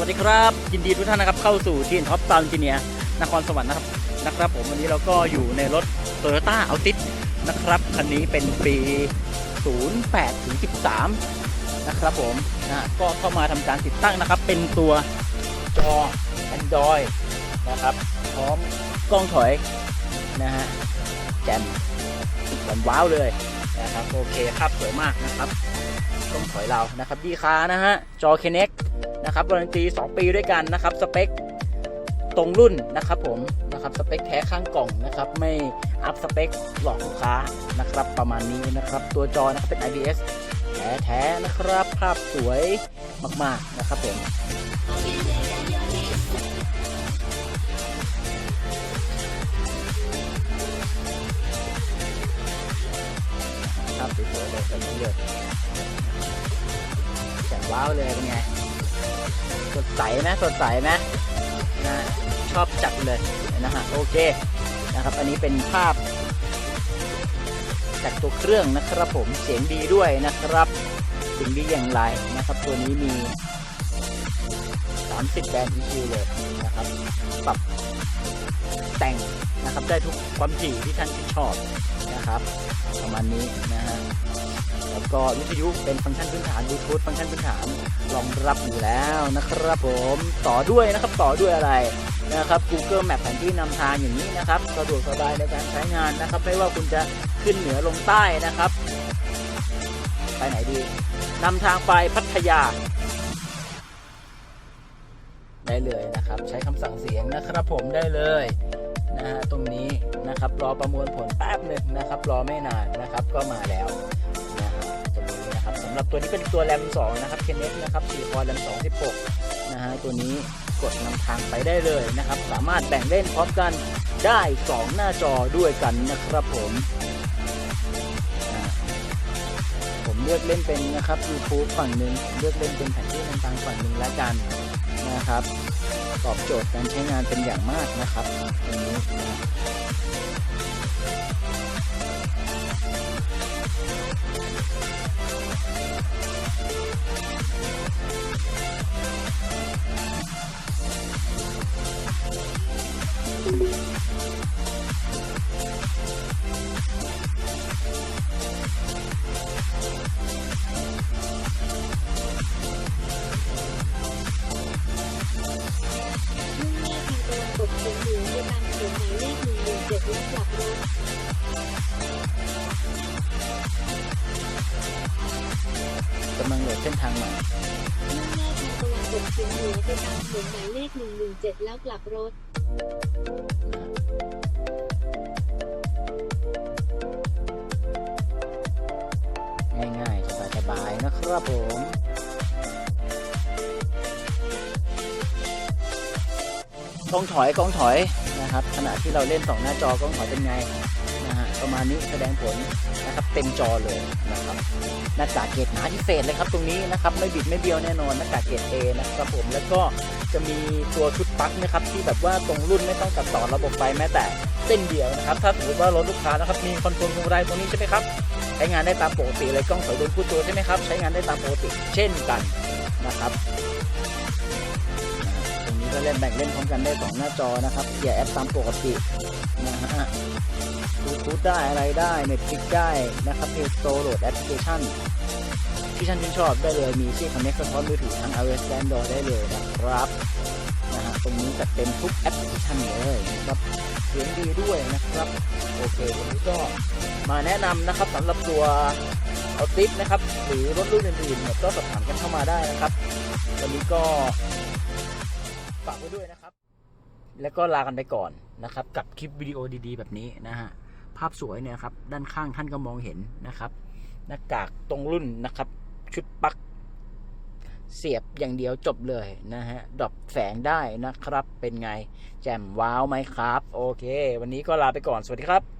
วัสดีครับ ยินดีทุกท่านนะครับเข้าสู่ทีนท็อปซาวน์จีเนียนครสวรรค์นะครับนะครับ ผมวันนี้เราก็อยู่ในรถ Toyota a l t i s นะครับคันนี้เป็นปี 08ถึง13 นะครับผมนะก็เข้ามาทำการติดตั้งนะครับ เป็นตัวจอ Android นะครับ พร้อมกล้องถอยนะฮะแจ่มแจ่มว้าวเลยนะครับโอเคภาพสวยมากนะครับกล้องถอยเรานะครับดีค้านะฮะจอ Kinect นะครับวารันตี 2 ปีด้วยกันนะครับสเปคตรงรุ่นนะครับผมนะครับสเปคแท้ข้างกล่องนะครับไม่อัพสเปคหลอกลูกค้านะครับประมาณนี้นะครับตัวจอนะครับเป็น IPS แท้แท้ๆนะครับภาพสวยมากๆนะครับผมภาพสวยๆเลยแบบนี้เลยแจ๋วว้าวเลยเป็นไง สดใสไหมสดใสไหมนะชอบจัดเลยนะฮะโอเคนะครับ อันนี้เป็นภาพ จากตัวเครื่องนะครับผมเสียงดีด้วยนะครับเสียงดีอย่างไรนะครับ ตัวนี้มี 30แบนด์ EQ เลยนะครับปรับแต่งนะครับได้ทุกความถี่ที่ท่านชื่ชอบนะครับ ประมาณนี้นะฮะ ก็วิทยุเป็นฟังก์ชันพื้นฐานบลูทูธฟังก์ชันพื้นฐานรองรับอยู่แล้วนะครับผมต่อด้วยนะครับต่อด้วยอะไรนะครับ Google Map แผนที่นำทางอย่างนี้นะครับสะดวกสบายในการใช้งานนะครับ ไม่ว่าคุณจะขึ้นเหนือลงใต้นะครับ ไปไหนดีนำทางไปพัทยา ได้เลยนะครับ ใช้คำสั่งเสียงนะครับผมได้เลยนะฮะตรงนี้นะครับรอประมวลผลแป๊บหนึ่งนะครับ รอไม่นานนะครับก็มาแล้ว นะครับตัวนี้เป็นตัวแรม2นะครับ k n e t นะครับ4คอร์แรม2 16นะฮะตัวนี้กดนำทางไปได้เลยนะครับ สามารถแบ่งเล่นพร้อมกันได้ 2 หน้าจอด้วยกันนะครับผมผมเลือกเล่นเป็นนะครับ YouTube ฝั่งหนึ่งเลือกเล่นเป็นแผนที่นำทางฝั่งหนึ่งแล้วกันนะครับตอบโจทย์การใช้งานเป็นอย่างมากนะครับตรงนี้ กำลังโหลดเส้นทางใหม่มุ่งหน้าทางตะวันตกเฉียงเหนือไปตามถนนหมายเลข117 แล้วกลับรถ ง่ายๆสบายๆนะครับผมกลองถอยกลองถอยนะครับขณะที่เราเล่นสองหน้าจอกลองถอยเป็นไง ประมาณนี้แสดงผลนะครับเต็มจอเลยนะครับหน้ากากเกรดหนาพิเศษเลยครับตรงนี้นะครับไม่บิดไม่เบี้ยวแน่นอนหน้ากากเกรด A นะครับผมแล้วก็จะมีตัวชุดปลั๊กนะครับที่แบบว่าตรงรุ่นไม่ต้องตัดต่อระบบไฟแม้แต่เส้นเดียวนะครับถ้าสมมติว่ารถลูกค้านะครับมีคอนโทรลพวงมาลัยตรงนี้ใช่ไหมครับใช้งานได้ตามปกติเลยกล้องถอยโดนพูดตัวใช่ไหมครับใช้งานได้ตามปกติเช่นกันนะครับ ตรงนี้ก็เล่นแบ่งเล่นพร้อมกันได้สองหน้าจอนะครับเกียร์แอปตามปกตินะฮะบลูทูธได้อะไรได้ Netflix ได้นะครับ Play Store โหลดแอปพลิเคชันที่ท่านชื่นชอบได้เลยมีที่ Connect สะท้อนมือถือทั้ง iOS และ Android ได้เลยนะครับนะฮะตรงนี้จัดเต็มทุกแอปพลิเคชันเลยนะครับเสียงดีด้วยนะครับ โอเควันนี้ก็มาแนะนำนะครับสำหรับตัวเอาติสนะครับ หรือรถรุ่นอื่นๆก็สอบถามกันเข้ามาได้นะครับวันนี้ก็ ฝากไว้ด้วยนะครับ แล้วก็ลากันไปก่อนนะครับ กับคลิปวิดีโอดีๆ แบบนี้นะฮะภาพสวยเนี่ยครับ ด้านข้างท่านก็มองเห็นนะครับหน้ากากตรงรุ่นนะครับ ชุดปักเสียบอย่างเดียวจบเลยนะฮะดรอปแสงได้นะครับ เป็นไง แจ่มว้าวไหมครับ โอเค วันนี้ก็ลาไปก่อนสวัสดีครับ